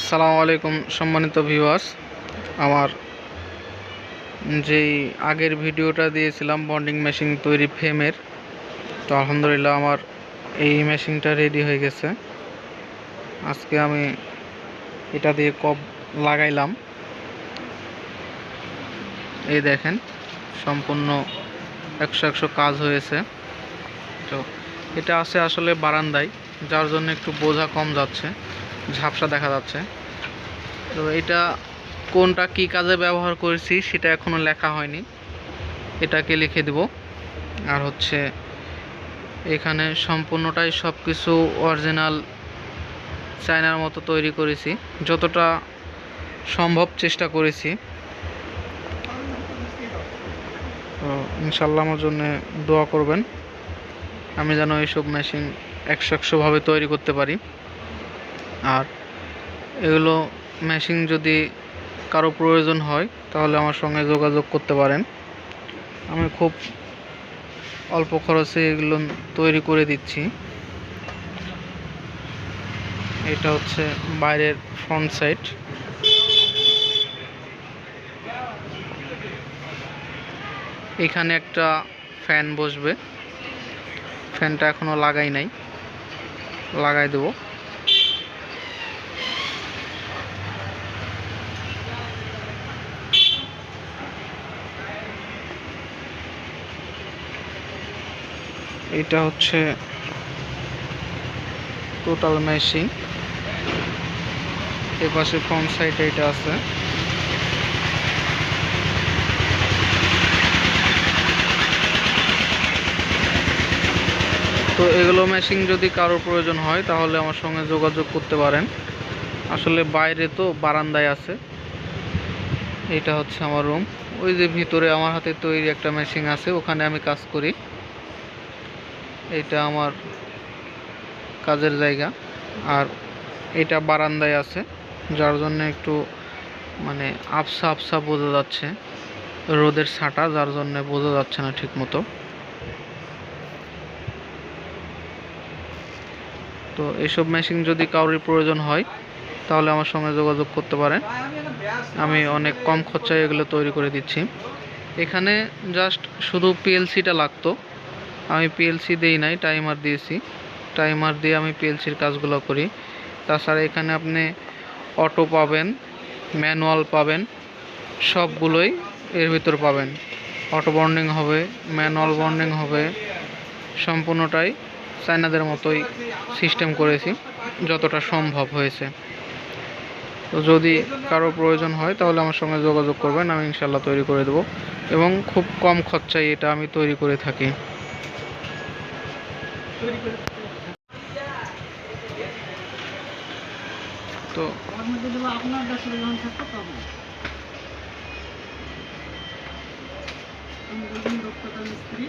সালামু আলাইকুম, সম্মানিত ভিউয়ার্স আমার যেই আগের ভিডিওটা দিয়েছিলাম বন্ডিং মেশিন তৈরি ফ্রেমের তো আলহামদুলিল্লাহ আমার এই মেশিনটা রেডি হয়ে গেছে। আজকে আমি এটা দিয়ে কব লাগাইলাম। এই দেখেন, সম্পূর্ণ একশো একশো কাজ হয়েছে। তো এটা আছে আসলে বারান্দায়, যার জন্য একটু বোঝা কম যাচ্ছে। ঝাপসা দেখা যাচ্ছে। তো এটা কোনটা কি কাজে ব্যবহার করেছি সেটা এখনও লেখা হয়নি। এটাকে লিখে দেব। আর হচ্ছে এখানে সম্পূর্ণটাই সব কিছু অরিজিনাল চায়নার মতো তৈরি করেছি। যতটা সম্ভব চেষ্টা করেছি। তো ইনশাল্লাহ আমার জন্য দোয়া করবেন। আমি যেন এইসব মেশিন একশো একশোভাবে তৈরি করতে পারি। আর এগুলো মেশিন যদি কারও প্রয়োজন হয়, তাহলে আমার সঙ্গে যোগাযোগ করতে পারেন। আমি খুব অল্প খরচে এগুলো তৈরি করে দিচ্ছি। এটা হচ্ছে বাইরের ফ্রন্ট সাইড এখানে একটা ফ্যান বসবে। ফ্যানটা এখনও লাগাই নাই। লাগাই দেবো। এটা হচ্ছে টোটাল মেশিন এ পাশে ফ্রন্ট সাইডে এটা আছে। তো এগুলো মেশিন যদি কারোর প্রয়োজন হয়, তাহলে আমার সঙ্গে যোগাযোগ করতে পারেন। আসলে বাইরে তো বারান্দায় আছে। এটা হচ্ছে আমার রুম ওই যে ভিতরে আমার হাতে তৈরি একটা মেশিন আছে, ওখানে আমি কাজ করি। এটা আমার কাজের জায়গা। আর এটা বারান্দায় আছে, যার জন্য একটু মানে আফসা আফসা বোঝা যাচ্ছে। রোদের ছাটা, যার জন্য বোঝা যাচ্ছে না ঠিক মতো তো এসব মেশিন যদি কারোর প্রয়োজন হয়, তাহলে আমার সঙ্গে যোগাযোগ করতে পারেন। আমি অনেক কম খরচায় এগুলো তৈরি করে দিচ্ছি। এখানে জাস্ট শুধু পিএলসিটা লাগতো। আমি পিএলসি দিই নাই টাইমার দিয়েছি। টাইমার দিয়ে আমি পিএলসির কাজগুলো করি। তাছাড়া এখানে আপনি অটো পাবেন ম্যানুয়াল পাবেন, সবগুলোই এর ভিতর পাবেন। অটো বন্ডিং হবে ম্যানুয়াল বন্ডিং হবে, সম্পূর্ণটাই চায়নাদের মতোই সিস্টেম করেছি, যতটা সম্ভব হয়েছে। তো যদি কারও প্রয়োজন হয়, তাহলে আমার সঙ্গে যোগাযোগ করবেন, আমি ইনশাল্লাহ তৈরি করে দেবো। এবং খুব কম খরচায় এটা আমি তৈরি করে থাকি। তো আপনার কাছে যখন থাকতো তখন আমি মিস্ত্রি